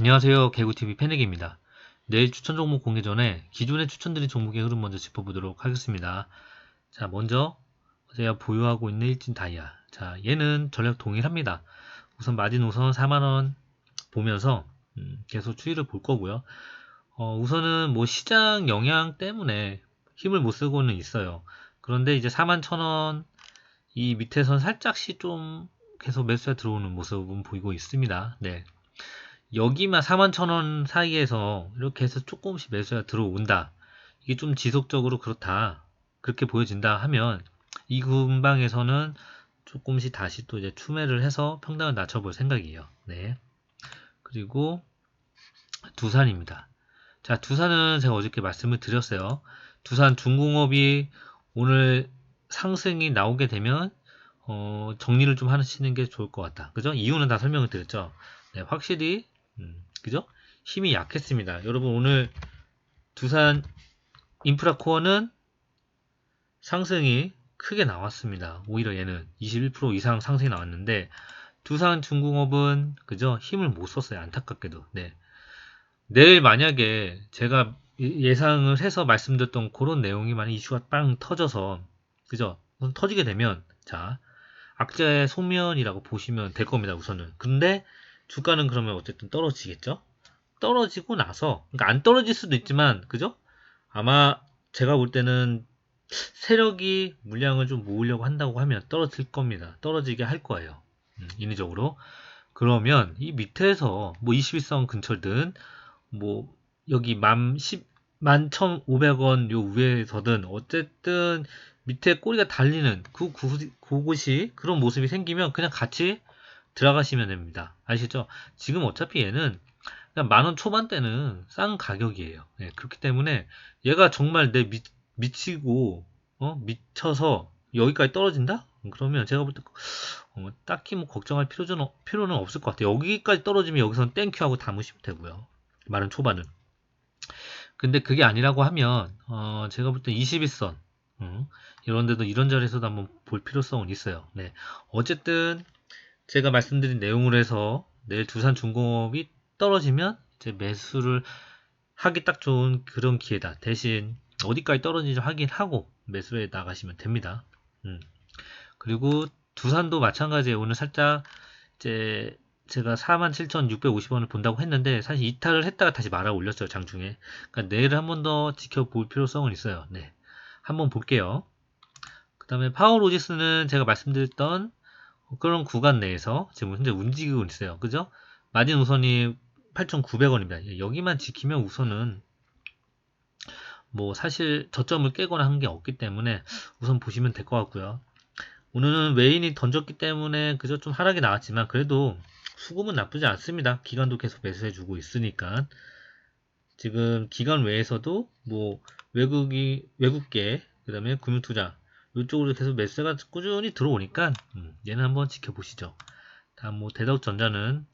안녕하세요. 개구TV 패닉입니다. 내일 추천 종목 공개 전에 기존에 추천드린 종목의 흐름 먼저 짚어보도록 하겠습니다. 자, 먼저 제가 보유하고 있는 일진 다이아. 자, 얘는 전략 동일합니다. 우선 마지노선 4만원 보면서 음, 계속 추이를 볼 거고요. 어, 우선은 뭐 시장 영향 때문에 힘을 못 쓰고는 있어요. 그런데 이제 4만 1천원 이 밑에선 살짝씩 좀 계속 매수가 들어오는 모습은 보이고 있습니다. 네. 여기만 4만 1천원 사이에서 이렇게 해서 조금씩 매수가 들어온다. 이게 좀 지속적으로 그렇다. 그렇게 보여진다 하면 이 근방에서는 조금씩 다시 또 이제 추매를 해서 평당을 낮춰볼 생각이에요. 네. 그리고 두산입니다. 자, 두산은 제가 어저께 말씀을 드렸어요. 두산 중공업이 오늘 상승이 나오게 되면 어, 정리를 좀 하시는 게 좋을 것 같다. 그죠? 이유는 다 설명을 드렸죠. 네, 확실히 음, 그죠? 힘이 약했습니다. 여러분 오늘 두산 인프라 코어는 상승이 크게 나왔습니다. 오히려 얘는 21% 이상 상승이 나왔는데 두산 중공업은 그죠? 힘을 못 썼어요. 안타깝게도. 네. 내일 만약에 제가 예상을 해서 말씀드렸던 그런 내용이 만약 이슈가 빵 터져서 그죠? 터지게 되면 자 악재의 소면이라고 보시면 될 겁니다. 우선은. 근데 주가는 그러면 어쨌든 떨어지겠죠? 떨어지고 나서 그러니까 안 떨어질 수도 있지만 그죠? 아마 제가 볼 때는 세력이 물량을 좀 모으려고 한다고 하면 떨어질 겁니다. 떨어지게 할 거예요. 음, 인위적으로. 그러면 이 밑에서 뭐 21선 근처든 뭐 여기 만 10, 만 1,500원 요 위에서든 어쨌든 밑에 꼬리가 달리는 그 그곳이 그런 모습이 생기면 그냥 같이 들어가시면 됩니다. 아시죠? 지금 어차피 얘는 만원 초반대는 싼 가격이에요. 네, 그렇기 때문에 얘가 정말 내 미, 미치고 어? 미쳐서 여기까지 떨어진다? 그러면 제가 볼때 어, 딱히 뭐 걱정할 필요는, 필요는 없을 것 같아요. 여기까지 떨어지면 여기서는 땡큐 하고 담으시면 되고요. 만원 초반은. 근데 그게 아니라고 하면 어, 제가 볼 때 21선 음, 이런 데도 이런 자리에서도 한번 볼 필요성은 있어요. 네. 어쨌든 제가 말씀드린 내용으로 해서 내일 두산 중공업이 떨어지면 이제 매수를 하기 딱 좋은 그런 기회다. 대신 어디까지 떨어지는지 확인하고 매수에 나가시면 됩니다. 음. 그리고 두산도 마찬가지예요. 오늘 살짝 이제 제가 47,650원을 본다고 했는데 사실 이탈을 했다가 다시 말아 올렸어요. 장중에. 그러니까 내일 한 번 더 지켜볼 필요성은 있어요. 네. 한번 볼게요. 그 다음에 파워 로지스는 제가 말씀드렸던 그런 구간 내에서 지금 현재 움직이고 있어요. 그죠? 마진 우선이 8,900원입니다. 여기만 지키면 우선은 뭐 사실 저점을 깨거나 한 게 없기 때문에 우선 보시면 될 것 같고요. 오늘은 외인이 던졌기 때문에 그저 좀 하락이 나왔지만 그래도 수급은 나쁘지 않습니다. 기관도 계속 매수해주고 있으니까 지금 기관 외에서도 뭐 외국이 외국계 그다음에 금융투자 이쪽으로 계속 매수가 꾸준히 들어오니까 음, 얘는 한번 지켜보시죠. 다음 뭐 대덕전자는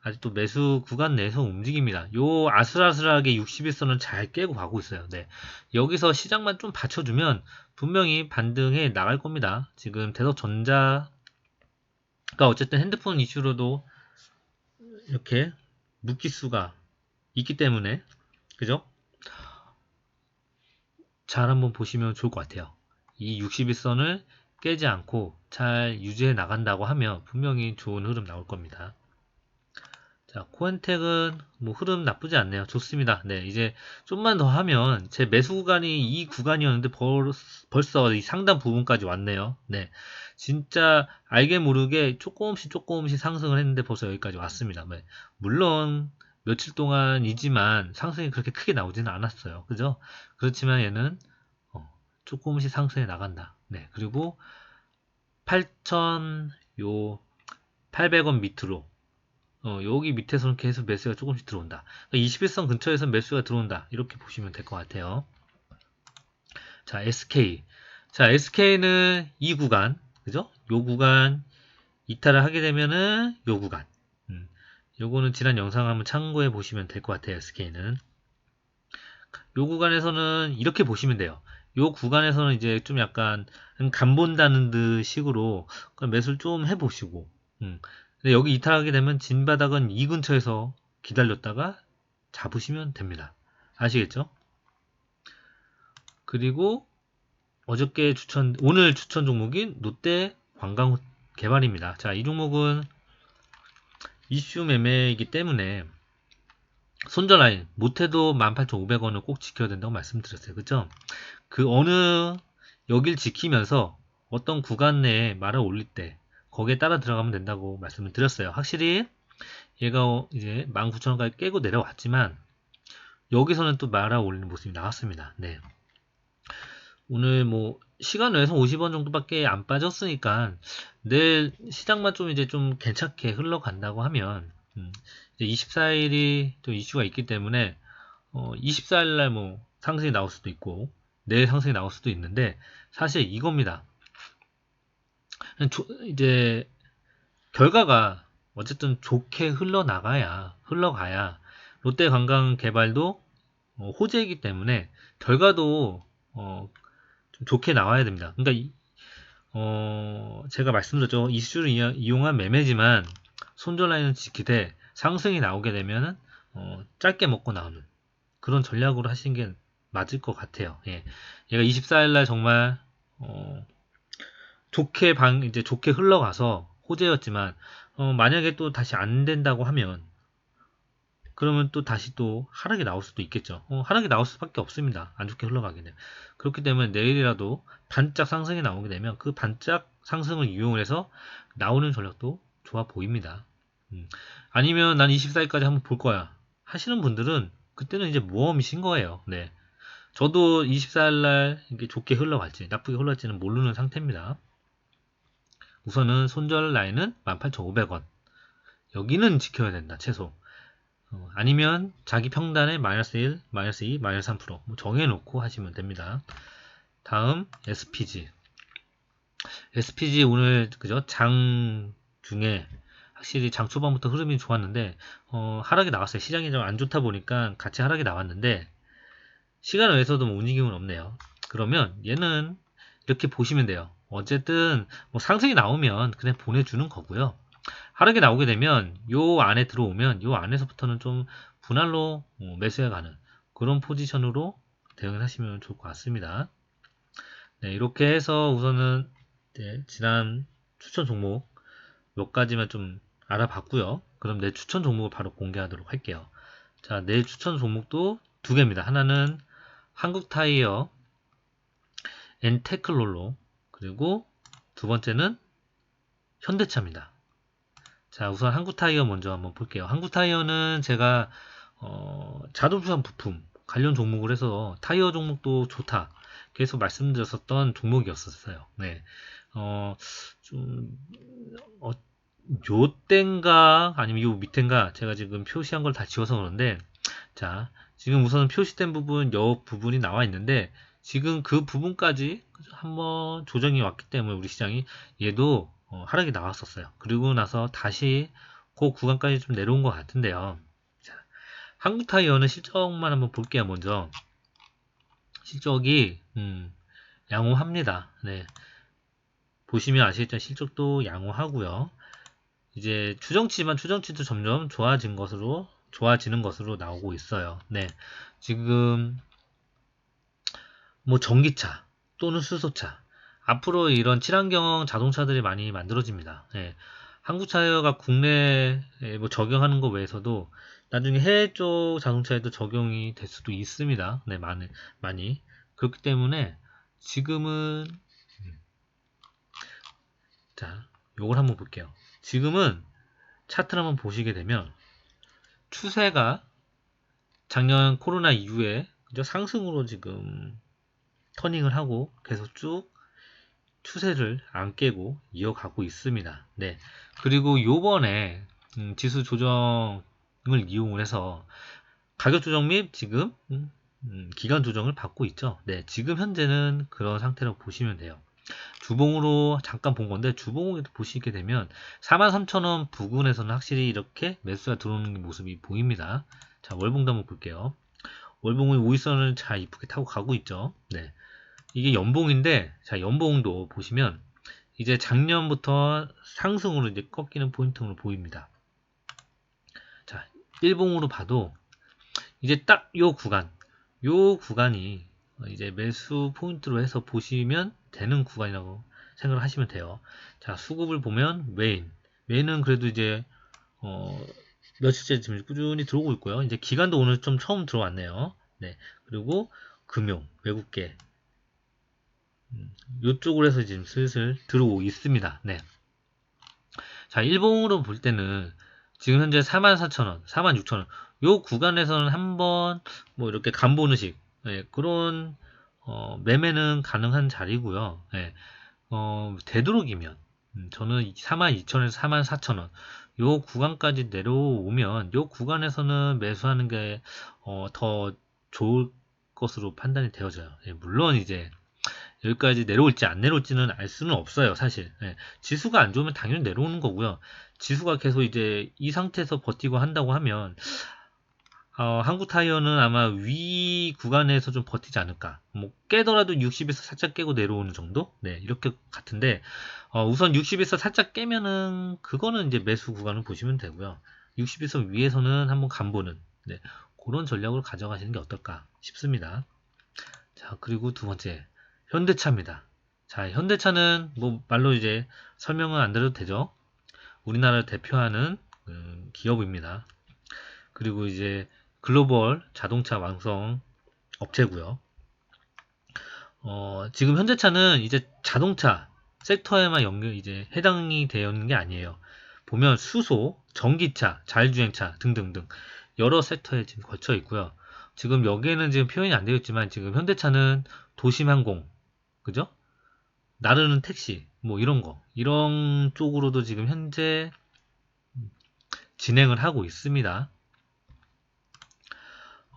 아직도 매수 구간 내에서 움직입니다. 요 아슬아슬하게 61선을 잘 깨고 가고 있어요. 네. 여기서 시장만 좀 받쳐주면 분명히 반등해 나갈 겁니다. 지금 대덕전자가 어쨌든 핸드폰 이슈로도 이렇게 묶기수가 있기 때문에 그죠? 잘 한번 보시면 좋을 것 같아요. 이 61선을 깨지 않고 잘 유지해 나간다고 하면 분명히 좋은 흐름 나올 겁니다. 자, 코엔텍은 뭐 흐름 나쁘지 않네요. 좋습니다. 네, 이제 좀만 더 하면 제 매수 구간이 이 구간이었는데 벌, 벌써 이 상단 부분까지 왔네요. 네, 진짜 알게 모르게 조금씩 조금씩 상승을 했는데 벌써 여기까지 왔습니다. 네, 물론 며칠 동안이지만 상승이 그렇게 크게 나오지는 않았어요. 그죠? 그렇지만 얘는 조금씩 상승해 나간다. 네, 그리고 8,000, 요, 800원 밑으로, 어, 여기 밑에서는 계속 매수가 조금씩 들어온다. 21선 그러니까 근처에서 매수가 들어온다. 이렇게 보시면 될 것 같아요. 자, SK. 자, SK는 이 구간, 그죠? 요 구간 이탈을 하게 되면은 요 구간. 음, 요거는 지난 영상 한번 참고해 보시면 될 것 같아요. SK는. 요 구간에서는 이렇게 보시면 돼요. 요 구간에서는 이제 좀 약간 간 본다는 듯 식으로 매수를 좀 해보시고 음. 근데 여기 이탈하게 되면 진바닥은 이 근처에서 기다렸다가 잡으시면 됩니다. 아시겠죠? 그리고 어저께 추천, 오늘 추천 종목인 롯데 관광 개발입니다. 자, 이 종목은 이슈 매매이기 때문에 손절 라인 못해도 18,500원을 꼭 지켜야 된다고 말씀드렸어요. 그죠? 그 어느 여길 지키면서 어떤 구간 내에 말을 올릴 때 거기에 따라 들어가면 된다고 말씀을 드렸어요. 확실히 얘가 이제 19,000원까지 깨고 내려왔지만 여기서는 또 말아 올리는 모습이 나왔습니다. 네. 오늘 뭐 시간 외에서 50원 정도밖에 안 빠졌으니까 내일 시장만 좀 이제 좀 괜찮게 흘러간다고 하면 음, 이제 24일이 또 이슈가 있기 때문에 어, 24일 날 뭐 상승이 나올 수도 있고 내일 상승이 나올 수도 있는데 사실 이겁니다. 조, 이제 결과가 어쨌든 좋게 흘러나가야 흘러가야 롯데 관광 개발도 어, 호재이기 때문에 결과도 어, 좀 좋게 나와야 됩니다. 그러니까 이, 어, 제가 말씀드렸죠. 이슈를 이용한 매매지만 손절 라인을 지키되 상승이 나오게 되면 어, 짧게 먹고 나오는 그런 전략으로 하시는 게 맞을 것 같아요. 예. 얘가 24일 날 정말 어, 좋게 방 이제 좋게 흘러가서 호재였지만 어, 만약에 또 다시 안 된다고 하면 그러면 또 다시 또 하락이 나올 수도 있겠죠. 어, 하락이 나올 수밖에 없습니다. 안 좋게 흘러가게 되면. 그렇기 때문에 내일이라도 반짝 상승이 나오게 되면 그 반짝 상승을 이용을 해서 나오는 전략도 좋아 보입니다. 음. 아니면 난 24일까지 한번 볼 거야. 하시는 분들은 그때는 이제 모험이신 거예요. 네. 저도 24일날 이게 좋게 흘러갈지 나쁘게 흘러갈지는 모르는 상태입니다. 우선은 손절 라인은 18,500원. 여기는 지켜야 된다, 최소. 어, 아니면 자기 평단에 마이너스 1, 마이너스 2, 마이너스 3%뭐 정해놓고 하시면 됩니다. 다음 SPG. SPG 오늘 그죠 장 중에 확실히 장 초반부터 흐름이 좋았는데 어, 하락이 나왔어요. 시장이 좀 안 좋다 보니까 같이 하락이 나왔는데 시간 외에서도 뭐 움직임은 없네요. 그러면 얘는 이렇게 보시면 돼요. 어쨌든 뭐 상승이 나오면 그냥 보내주는 거고요. 하락이 나오게 되면 요 안에 들어오면 요 안에서부터는 좀 분할로 어, 매수해 가는 그런 포지션으로 대응을 하시면 좋을 것 같습니다. 네, 이렇게 해서 우선은 네, 지난 추천 종목 몇 가지만 좀 알아봤고요. 그럼 내 추천 종목을 바로 공개하도록 할게요. 자, 내 추천 종목도 두 개입니다. 하나는 한국타이어 엔테클롤로 그리고 두 번째는 현대차입니다. 자, 우선 한국타이어 먼저 한번 볼게요. 한국타이어는 제가 어, 자동차 부품 관련 종목을 해서 타이어 종목도 좋다. 계속 말씀드렸었던 종목이었었어요. 네. 어, 좀, 어, 요 땐가, 아니면 요 밑엔가, 제가 지금 표시한 걸 다 지워서 그런데, 자, 지금 우선 표시된 부분, 요 부분이 나와 있는데, 지금 그 부분까지 한번 조정이 왔기 때문에 우리 시장이 얘도 어, 하락이 나왔었어요. 그리고 나서 다시 그 구간까지 좀 내려온 것 같은데요. 자, 한국타이어는 실적만 한번 볼게요. 먼저 실적이 음, 양호합니다. 네. 보시면 아시겠죠? 실적도 양호하고요. 이제 추정치지만 추정치도 점점 좋아진 것으로 좋아지는 것으로 나오고 있어요. 네. 지금 뭐 전기차 또는 수소차 앞으로 이런 친환경 자동차들이 많이 만들어집니다. 예. 한국 차가 국내에 뭐 적용하는 것 외에서도 나중에 해외 쪽 자동차에도 적용이 될 수도 있습니다. 네, 많이, 많이. 그렇기 때문에 지금은 자, 요걸 한번 볼게요. 지금은 차트를 한번 보시게 되면 추세가 작년 코로나 이후에 상승으로 지금 터닝을 하고 계속 쭉 추세를 안 깨고 이어가고 있습니다. 네. 그리고 요번에 음, 지수 조정을 이용을 해서 가격 조정 및 지금 음, 음, 기간 조정을 받고 있죠. 네. 지금 현재는 그런 상태로 보시면 돼요. 주봉으로 잠깐 본 건데 주봉에도 보시게 되면 43,000원 부근에서는 확실히 이렇게 매수가 들어오는 모습이 보입니다. 자, 월봉도 한번 볼게요. 월봉은 5일선을 잘 이쁘게 타고 가고 있죠. 네. 이게 연봉인데 자 연봉도 보시면 이제 작년부터 상승으로 이제 꺾이는 포인트로 보입니다. 자 일봉으로 봐도 이제 딱 요 구간, 요 구간이 이제 매수 포인트로 해서 보시면 되는 구간이라고 생각을 하시면 돼요. 자, 수급을 보면 메인. 메인은 그래도 이제 어, 며칠째 지금 꾸준히 들어오고 있고요. 이제 기간도 오늘 좀 처음 들어왔네요. 네. 그리고 금융, 외국계. 음, 이쪽으로 해서 지금 슬슬 들어오고 있습니다. 네. 자, 일봉으로 볼 때는 지금 현재 44,000원, 46,000원. 요 구간에서는 한번 뭐 이렇게 간 보는 식 예, 그런 어, 매매는 가능한 자리고요. 예, 어, 되도록이면 음, 저는 42,000원에서 44,000원 요 구간까지 내려오면 요 구간에서는 매수하는 게더 어, 좋을 것으로 판단이 되어져요. 예, 물론 이제 여기까지 내려올지 안 내려올지는 알 수는 없어요, 사실. 예, 지수가 안 좋으면 당연히 내려오는 거고요. 지수가 계속 이제 이 상태에서 버티고 한다고 하면 어, 한국 타이어는 아마 위 구간에서 좀 버티지 않을까. 뭐 깨더라도 60에서 살짝 깨고 내려오는 정도? 네, 이렇게 같은데 어, 우선 60에서 살짝 깨면은 그거는 이제 매수 구간을 보시면 되고요. 60에서 위에서는 한번 간보는 네, 그런 전략을 가져가시는 게 어떨까 싶습니다. 자, 그리고 두 번째 현대차입니다. 자, 현대차는 뭐 말로 이제 설명은 안 드려도 되죠. 우리나라를 대표하는 음, 기업입니다. 그리고 이제 글로벌 자동차 완성 업체고요. 어, 지금 현대차는 이제 자동차 섹터에만 연결 이제 해당이 되어 있는 게 아니에요. 보면 수소, 전기차, 자율주행차 등등등 여러 섹터에 지금 거쳐 있고요. 지금 여기에는 지금 표현이 안 되어 있지만 지금 현대차는 도심항공, 그죠? 나르는 택시, 뭐 이런 거 이런 쪽으로도 지금 현재 진행을 하고 있습니다.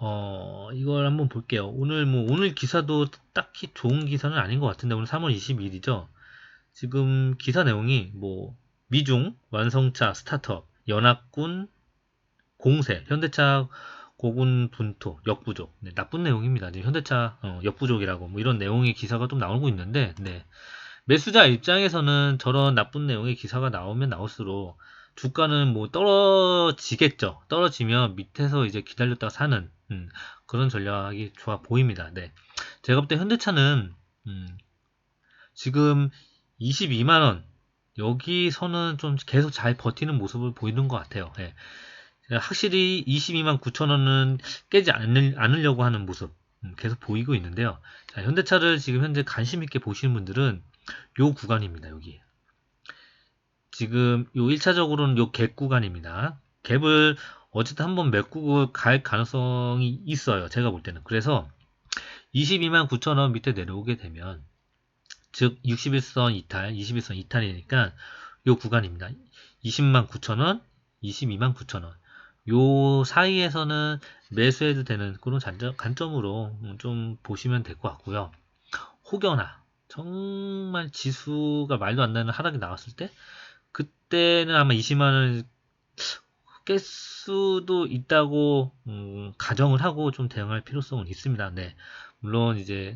어, 이걸 한번 볼게요. 오늘 뭐, 오늘 기사도 딱히 좋은 기사는 아닌 것 같은데, 오늘 3월 22일이죠. 지금 기사 내용이 뭐, 미중, 완성차, 스타트업, 연합군, 공세, 현대차 고군 분토, 역부족. 네, 나쁜 내용입니다. 현대차 어, 역부족이라고 뭐 이런 내용의 기사가 좀 나오고 있는데, 네. 매수자 입장에서는 저런 나쁜 내용의 기사가 나오면 나올수록 주가는 뭐 떨어지겠죠. 떨어지면 밑에서 이제 기다렸다가 사는 음, 그런 전략이 좋아 보입니다. 네. 제가 볼 때 현대차는 음, 지금 22만 원 여기서는 좀 계속 잘 버티는 모습을 보이는 것 같아요. 네. 확실히 22만 9천 원은 깨지 않을, 않으려고 하는 모습 음, 계속 보이고 있는데요. 자, 현대차를 지금 현재 관심 있게 보시는 분들은 요 구간입니다. 여기 지금 요 1차적으로는 요 갭 구간입니다. 갭을 어쨌든 한번 메꾸고 갈 가능성이 있어요. 제가 볼 때는. 그래서 22만 9천원 밑에 내려오게 되면 즉 61선 이탈, 21선 이탈이니까 요 구간입니다. 20만 9천원, 22만 9천원. 요 사이에서는 매수해도 되는 그런 관점으로 좀 보시면 될 것 같고요. 혹여나 정말 지수가 말도 안 되는 하락이 나왔을 때 그때는 아마 20만원 깰 수도 있다고 음, 가정을 하고 좀 대응할 필요성은 있습니다. 네. 물론 이제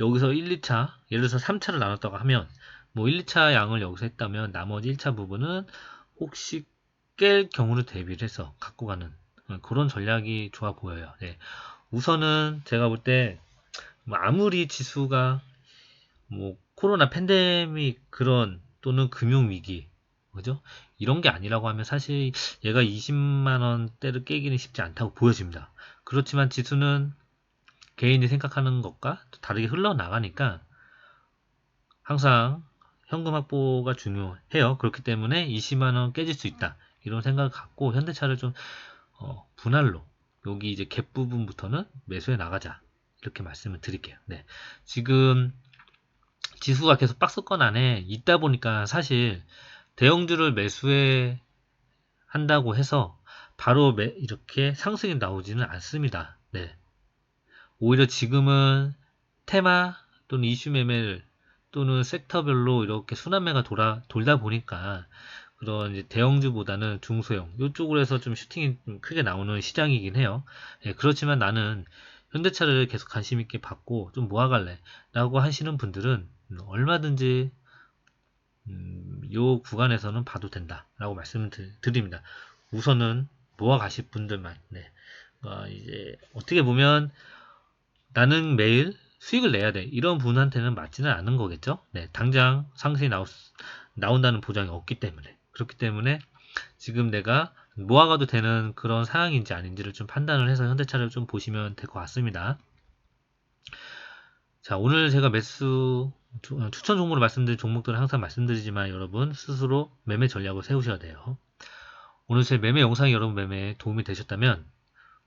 여기서 1, 2차, 예를 들어서 3차를 나눴다고 하면 뭐 1, 2차 양을 여기서 했다면 나머지 1차 부분은 혹시 깰 경우를 대비를 해서 갖고 가는 어, 그런 전략이 좋아 보여요. 네. 우선은 제가 볼때 뭐 아무리 지수가 뭐 코로나 팬데믹 그런 또는 금융 위기 그죠? 이런 게 아니라고 하면 사실 얘가 20만 원대를 깨기는 쉽지 않다고 보여집니다. 그렇지만 지수는 개인이 생각하는 것과 다르게 흘러나가니까 항상 현금 확보가 중요해요. 그렇기 때문에 20만 원 깨질 수 있다. 이런 생각을 갖고 현대차를 좀 어, 분할로 여기 이제 갭 부분부터는 매수해 나가자. 이렇게 말씀을 드릴게요. 네. 지금 지수가 계속 박스권 안에 있다 보니까 사실 대형주를 매수해 한다고 해서 바로 매, 이렇게 상승이 나오지는 않습니다. 네. 오히려 지금은 테마 또는 이슈 매매를 또는 섹터별로 이렇게 순환매가 돌아, 돌다 보니까 그런 대형주보다는 중소형 이쪽으로 해서 좀 슈팅이 좀 크게 나오는 시장이긴 해요. 네, 그렇지만 나는 현대차를 계속 관심 있게 받고 좀 모아갈래 라고 하시는 분들은 얼마든지 음, 요 구간에서는 봐도 된다라고 말씀을 드립니다. 우선은 모아 가실 분들만 네. 어, 이제 어떻게 보면 나는 매일 수익을 내야 돼 이런 분한테는 맞지는 않은 거겠죠. 네, 당장 상승이 나오, 나온다는 보장이 없기 때문에 그렇기 때문에 지금 내가 모아가도 되는 그런 상황인지 아닌지를 좀 판단을 해서 현대차를 좀 보시면 될 것 같습니다. 자, 오늘 제가 매수 추- 추천 종목으로 말씀드린 종목들은 항상 말씀드리지만 여러분 스스로 매매 전략을 세우셔야 돼요. 오늘 제 매매 영상이 여러분 매매에 도움이 되셨다면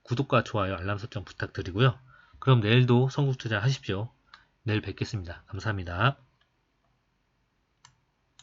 구독과 좋아요, 알람 설정 부탁드리고요. 그럼 내일도 성국 투자 하십시오. 내일 뵙겠습니다. 감사합니다.